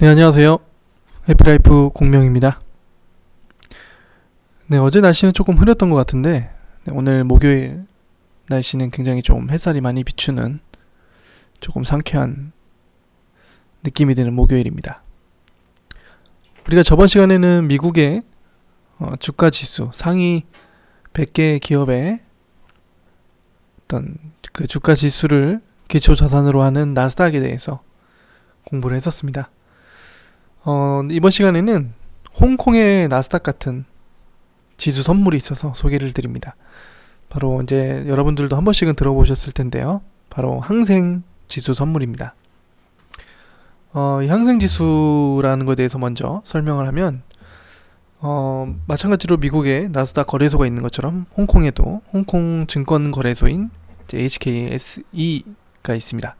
네, 안녕하세요. 해피라이프 공명입니다. 네, 어제 날씨는 조금 흐렸던 것 같은데, 네, 오늘 목요일 날씨는 굉장히 좀 햇살이 많이 비추는 조금 상쾌한 느낌이 드는 목요일입니다. 우리가 저번 시간에는 미국의 어, 주가 지수 상위 100개 기업의 어떤 그 주가 지수를 기초 자산으로 하는 나스닥에 대해서 공부를 했었습니다. 어, 이번 시간에는 홍콩의 나스닥 같은 지수 선물이 있어서 소개를 드립니다. 바로 이제 여러분들도 한 번씩은 들어보셨을 텐데요. 바로 항생 지수 선물입니다. 어, 이 항생 지수라는 것에 대해서 먼저 설명을 하면 어, 마찬가지로 미국에 나스닥 거래소가 있는 것처럼 홍콩에도 홍콩 증권 거래소인 HKSE가 있습니다.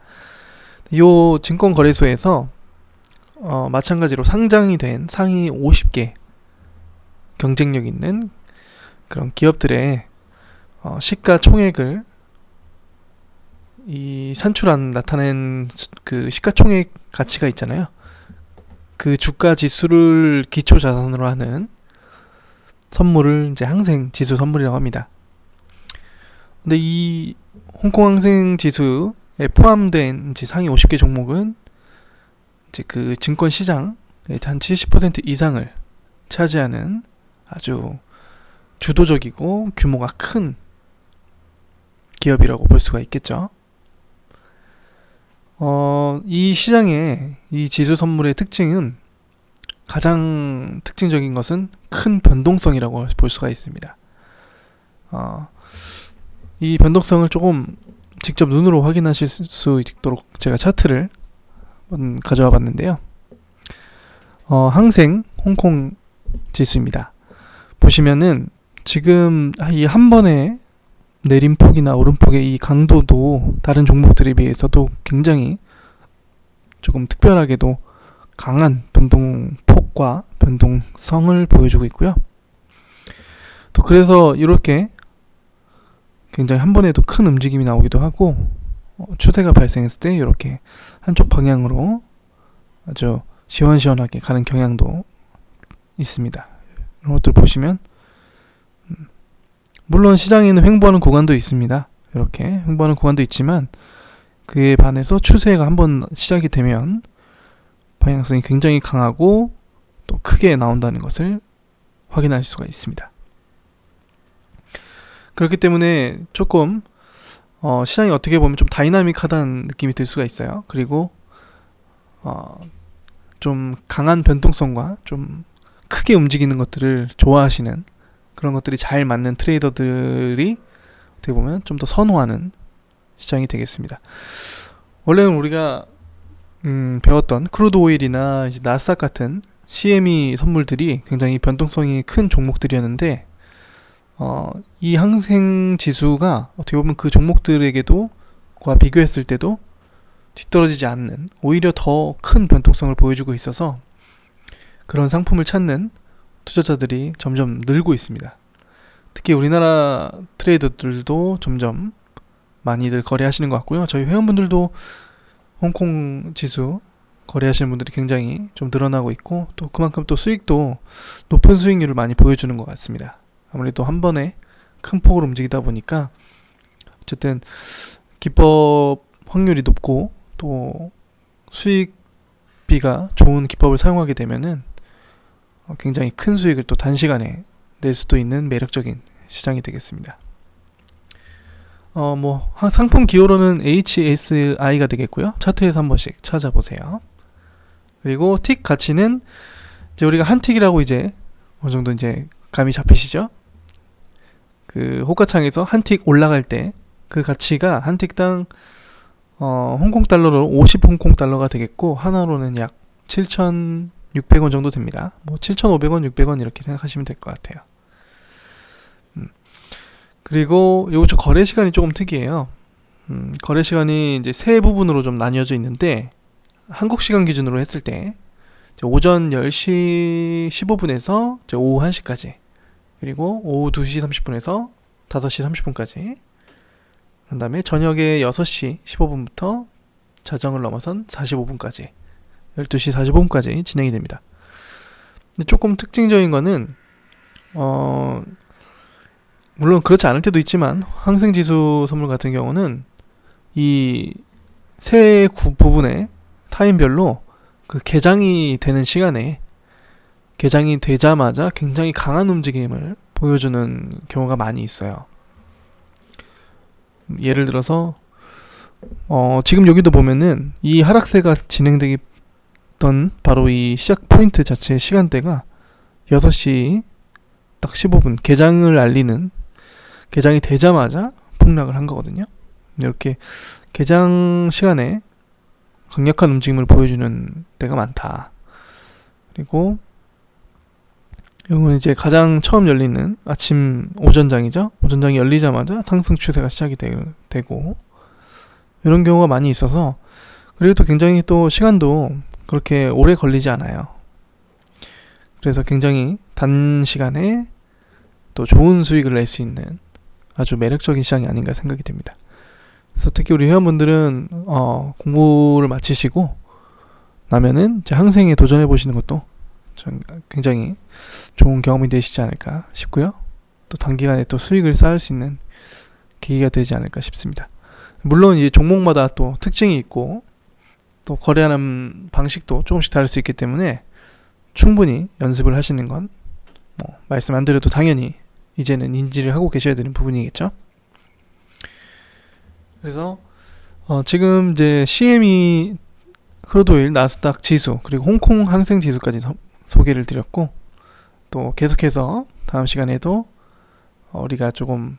이 증권 거래소에서 어, 마찬가지로 상장이 된 상위 50개 경쟁력 있는 그런 기업들의 어, 시가 총액을 이 산출한 나타낸 수- 그 시가총액 가치가 있잖아요. 그 주가 지수를 기초 자산으로 하는 선물을 이제 항생 지수 선물이라고 합니다. 근데 이 홍콩 항생 지수에 포함된 이제 상위 50개 종목은 이제 그 증권 시장의 한 70% 이상을 차지하는 아주 주도적이고 규모가 큰 기업이라고 볼 수가 있겠죠. 어, 이 시장의 이 지수 선물의 특징은 가장 특징적인 것은 큰 변동성이라고 볼 수가 있습니다. 어, 이 변동성을 조금 직접 눈으로 확인하실 수 있도록 제가 차트를 한번 가져와 봤는데요. 어, 항생 홍콩 지수입니다. 보시면은 지금 이 한 번에 내림폭이나 오름폭의 이 강도도 다른 종목들에 비해서도 굉장히 조금 특별하게도 강한 변동폭과 변동성을 보여주고 있고요. 또 그래서 이렇게 굉장히 한 번에도 큰 움직임이 나오기도 하고 어, 추세가 발생했을 때 이렇게 한쪽 방향으로 아주 시원시원하게 가는 경향도 있습니다. 이런 것들 보시면 음, 물론 시장에는 횡보하는 구간도 있습니다. 이렇게 횡보하는 구간도 있지만 그에 반해서 추세가 한번 시작이 되면 방향성이 굉장히 강하고 또 크게 나온다는 것을 확인할 수가 있습니다. 그렇기 때문에 조금 어, 시장이 어떻게 보면 좀 다이나믹하다는 느낌이 들 수가 있어요. 그리고 어, 좀 강한 변동성과 좀 크게 움직이는 것들을 좋아하시는 그런 것들이 잘 맞는 트레이더들이 어떻게 보면 좀 더 선호하는 시장이 되겠습니다. 원래는 우리가 음, 배웠던 크루드 오일이나 이제 나스닥 같은 CME 선물들이 굉장히 변동성이 큰 종목들이었는데 어, 이 항생 지수가 어떻게 보면 그 종목들에게도 과 비교했을 때도 뒤떨어지지 않는 오히려 더 큰 변동성을 보여주고 있어서 그런 상품을 찾는 투자자들이 점점 늘고 있습니다. 특히 우리나라 트레이더들도 점점 많이들 거래하시는 것 같고요. 저희 회원분들도 홍콩 지수 거래하시는 분들이 굉장히 좀 늘어나고 있고 또 그만큼 또 수익도 높은 수익률을 많이 보여주는 것 같습니다. 아무래도 한 번에 큰 폭으로 움직이다 보니까 어쨌든 기법 확률이 높고 또 수익비가 좋은 기법을 사용하게 되면은 어, 굉장히 큰 수익을 또 단시간에 낼 수도 있는 매력적인 시장이 되겠습니다. 어, 뭐, 하- 상품 기호로는 HSI가 되겠고요. 차트에서 한 번씩 찾아보세요. 그리고 틱 가치는 이제 우리가 한 틱이라고 이제 어느 정도 이제 감이 잡히시죠? 그 호가창에서 한 틱 올라갈 때 그 가치가 한 틱당 어, 홍콩 달러로 50 홍콩 달러가 되겠고 하나로는 약 7,600원 정도 됩니다. 뭐 7,500원, 600원 이렇게 생각하시면 될 것 같아요. 음. 그리고 요거 거래 시간이 조금 특이해요. 음, 거래 시간이 이제 세 부분으로 좀 나뉘어져 있는데 한국 시간 기준으로 했을 때 오전 10시 15분에서 이제 오후 1시까지 그리고 오후 2시 30분에서 5시 30분까지 그런 다음에 저녁에 6시 15분부터 자정을 넘어선 45분까지 12시 45분까지 진행이 됩니다. 근데 조금 특징적인 거는 어 물론 그렇지 않을 때도 있지만 항생 지수 선물 같은 경우는 이 세 부분의 타임별로 그 개장이 되는 시간에 개장이 되자마자 굉장히 강한 움직임을 보여주는 경우가 많이 있어요. 예를 들어서 어, 지금 여기도 보면은 이 하락세가 진행되던 바로 이 시작 포인트 자체의 시간대가 6시 딱 15분 개장을 알리는 개장이 되자마자 폭락을 한 거거든요. 이렇게 개장 시간에 강력한 움직임을 보여주는 때가 많다. 그리고 이건 이제 가장 처음 열리는 아침 오전장이죠. 오전장이 열리자마자 상승 추세가 시작이 되, 되고 이런 경우가 많이 있어서 그리고 또 굉장히 또 시간도 그렇게 오래 걸리지 않아요. 그래서 굉장히 단 시간에 또 좋은 수익을 낼 수 있는 아주 매력적인 시장이 아닌가 생각이 됩니다. 그래서 특히 우리 회원분들은 어, 공부를 마치시고 나면은 이제 항생에 도전해 보시는 것도 전 굉장히 좋은 경험이 되시지 않을까 싶고요. 또 단기간에 또 수익을 쌓을 수 있는 계기가 되지 않을까 싶습니다. 물론 이 종목마다 또 특징이 있고 또 거래하는 방식도 조금씩 다를 수 있기 때문에 충분히 연습을 하시는 건 뭐 말씀 안 드려도 당연히 이제는 인지를 하고 계셔야 되는 부분이겠죠. 그래서 어 지금 이제 CME 크루도일 나스닥 지수 그리고 홍콩 항생 지수까지 서, 소개를 드렸고 또 계속해서 다음 시간에도 어, 우리가 조금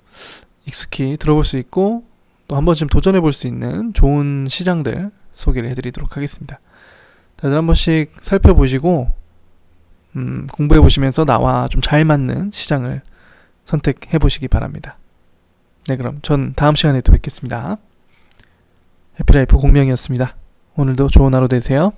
익숙히 들어볼 수 있고 또 한 번쯤 도전해 볼 수 있는 좋은 시장들 소개를 해드리도록 하겠습니다. 다들 한 번씩 살펴보시고 음, 공부해 보시면서 나와 좀 잘 맞는 시장을 선택해 보시기 바랍니다. 네, 그럼 전 다음 시간에 또 뵙겠습니다. 해피라이프 공명이었습니다. 오늘도 좋은 하루 되세요.